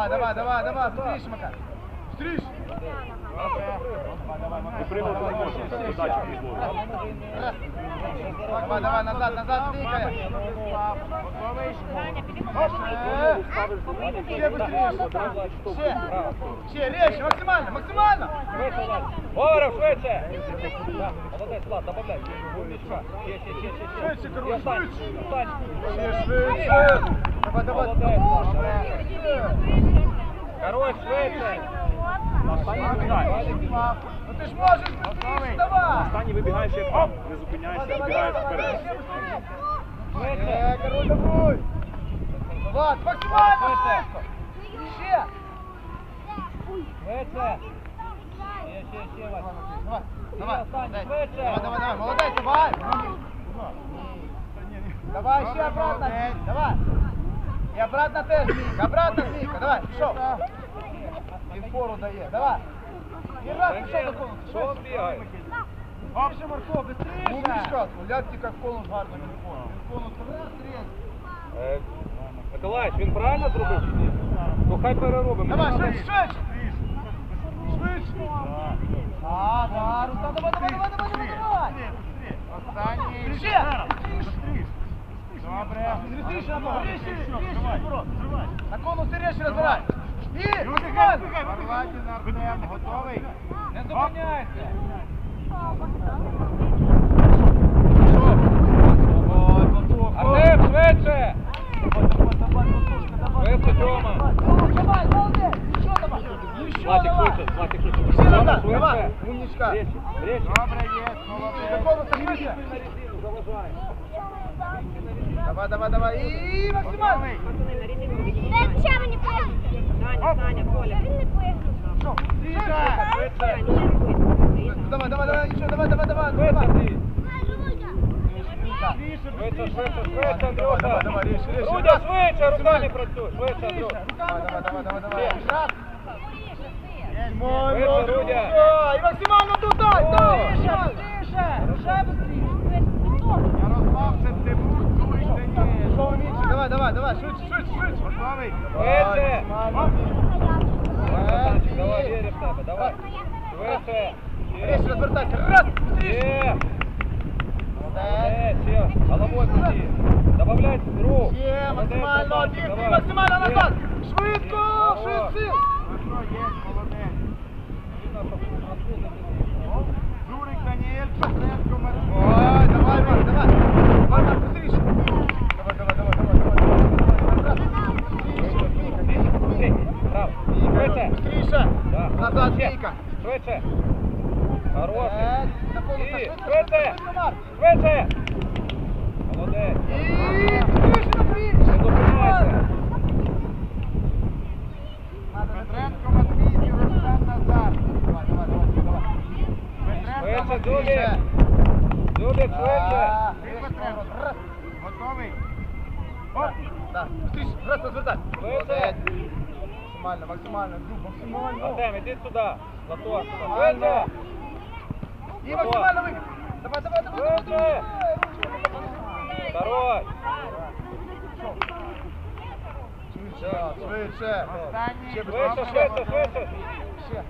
Давай, давай, давай, давай, быстрее, Макар. Раз. Давай, давай, назад, назад, двигай. Э, Ще быстрее. Ще. Ще, резче, максимально, максимально. Говоров, швидше! Так, Молодець, Влад, добавляй. Умничка. Ще, ще, ще, ще, ще. Швидше, король, І останній, швидше. останній. Ще швидше. Давай, давай. Молодець, Ще. Хорош, швидше. Ну ти ж можеш быстрее, давай. Останній вибігаєш як там, не зупиняєшся, вибігаєш вперед. Е, король, давай. Влад, максимально швидко. Ще. Швидше. Давай, давай, Останній, дай. швидше. давай, давай, давай, молодець, давай. Давай ще обратно, давай. І обратно теж, Змійка, обратно, Змійка, давай, пішов. Він фору дає, давай. І раз, пішов до конусу, Що він бігає? Більше, Марко, быстрее. Умничка, гляньте, як конус гарно він фору. Він конус раз, рез. Е, Миколаївич, він правильно зробив чи ні? Ну хай переробимо. Давай, швидше, швидше. Швидше. А, да, Руслан, давай, давай, давай, давай, давай, давай. Останній. Ще. Добре. Різніше, Антон, різніше, різніше, наоборот. На конус ти режь розбирай. І, максимально. Варватін Артем, готовий? Не зупиняйся. Ой, Платок, Артем, швидше. Швидше, Тьома. Давай, молодець, еще давай. Еще Владик, давай. швидше, Владик, швидше. Ще Тьома, назад, швидше. давай. Умничка. Речі, речі. Добре, є, До молодець. конуса швидше. Давай, давай, давай. І максимально. Та чого не пишеш? Саня, Саня, Коля. Він не пише. Що? Швидше. Давай, давай, давай, еще, давай, давай, давай, Швидше давай. ти. Швидше, Швидше, швидше, швидше. швидше, Давай, давай, Андрюша. давай, режь, режь. Рудя, швидше, руками працюй. Швидше, Андрюша. Давай, давай, давай, давай, давай. Раз. Є, Максимально, Швидше, Рудя. Рудя. І максимально туди, О. дай. Быстріше, ще быстріше. Ярослав Септимук, Зурик Даніель. Що вмієте? Давай, давай, давай, швидше, швидше, швидше. Готовий? Швидше. Максимально. Станчик, давай, вірю в тебе, давай. Швидше. Режь, розвертайся. Раз, быстріше. Є. Молодець. Молодець, ще. Головой крути. Добавляй рух. Є, Молодець, максимально, Станчик, бігти, давай. максимально Є. назад. Швидко, Є. швидко. Хорошо, є, Назад, Ще. Віка. Швидше. Хороший. Е, на конуса, І, швидко, швидше. швидко, Марк. Швидше. Молодець. І быстріше, Матвій. Не зупиняйся. Петренко Матвій, Сіростан Назар. Давай, давай, давай, давай. Петренко Швидше, Матвій. Дубік. Дубік, швидше. А, Ти, режь, Петренко. Раз. Готовий? Оп. Да, быстріше. Раз, розвертай. Швидше. Максимально, максимально, Дуб, максимально. Артем, іди сюди. Платон. Максимально. Швидше. І максимально вийди. Давай, давай, давай, давай, Швидше. давай. Второй. Швидше, швидше. Останній. Ще Швидше, швидше, швидше. Ще.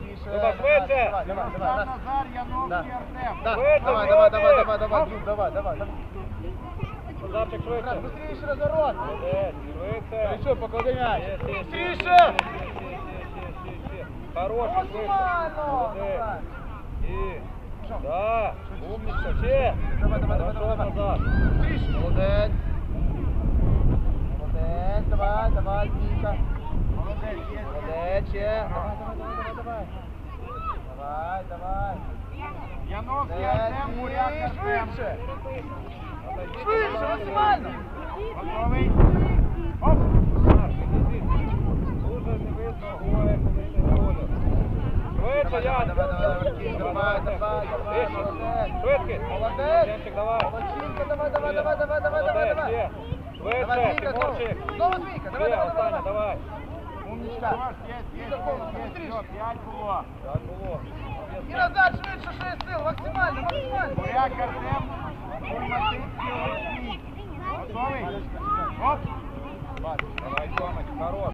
Тише. Давай, швидше. Давай, давай, давай. Сіростан раз. Назар, Да. Яновський Артем. Да. Швидше, Давай, давай, давай, Дубик. давай, давай, Дуб, давай, давай, давай. Назарчик, Раз, швидше. быстріше розворот. Молодець, швидше. Горячо, поклади м'яч. Є, є, є, Быстріше. є, є, є, є, є, є. Хороший, швидше. Максимально. Молодець. Давай. І. Да. Умничка. Ще. Давай, давай, давай, Хорошо, давай, давай. назад. Быстріше. Молодець. Молодець, давай, давай, Віка. Молодець, є. Молодець, ще. Давай, давай, давай, давай, давай. Давай, давай. Яновський Молодець. Артем, Буряк І Артем. Швидше. Швидше, максимально. Готовий? Оп. Дуже не видно горе, коли ти голю. Швидше, Давай, Ян. давай, давай, давай, Кінь, давай, давай, давай, Швидше. молодець. Швидкість. Молодець. Янчик, давай. Молодчинка, давай, давай, давай, давай, давай, давай, Молодець, давай. ще. Давай, Швидше, Віка, знову. Тимурчик. Знову Віка, давай, Ще, давай, остання, давай. давай. Умничка. Є, є, є, є, все, п'ять було. Так було. І назад швидше, шесть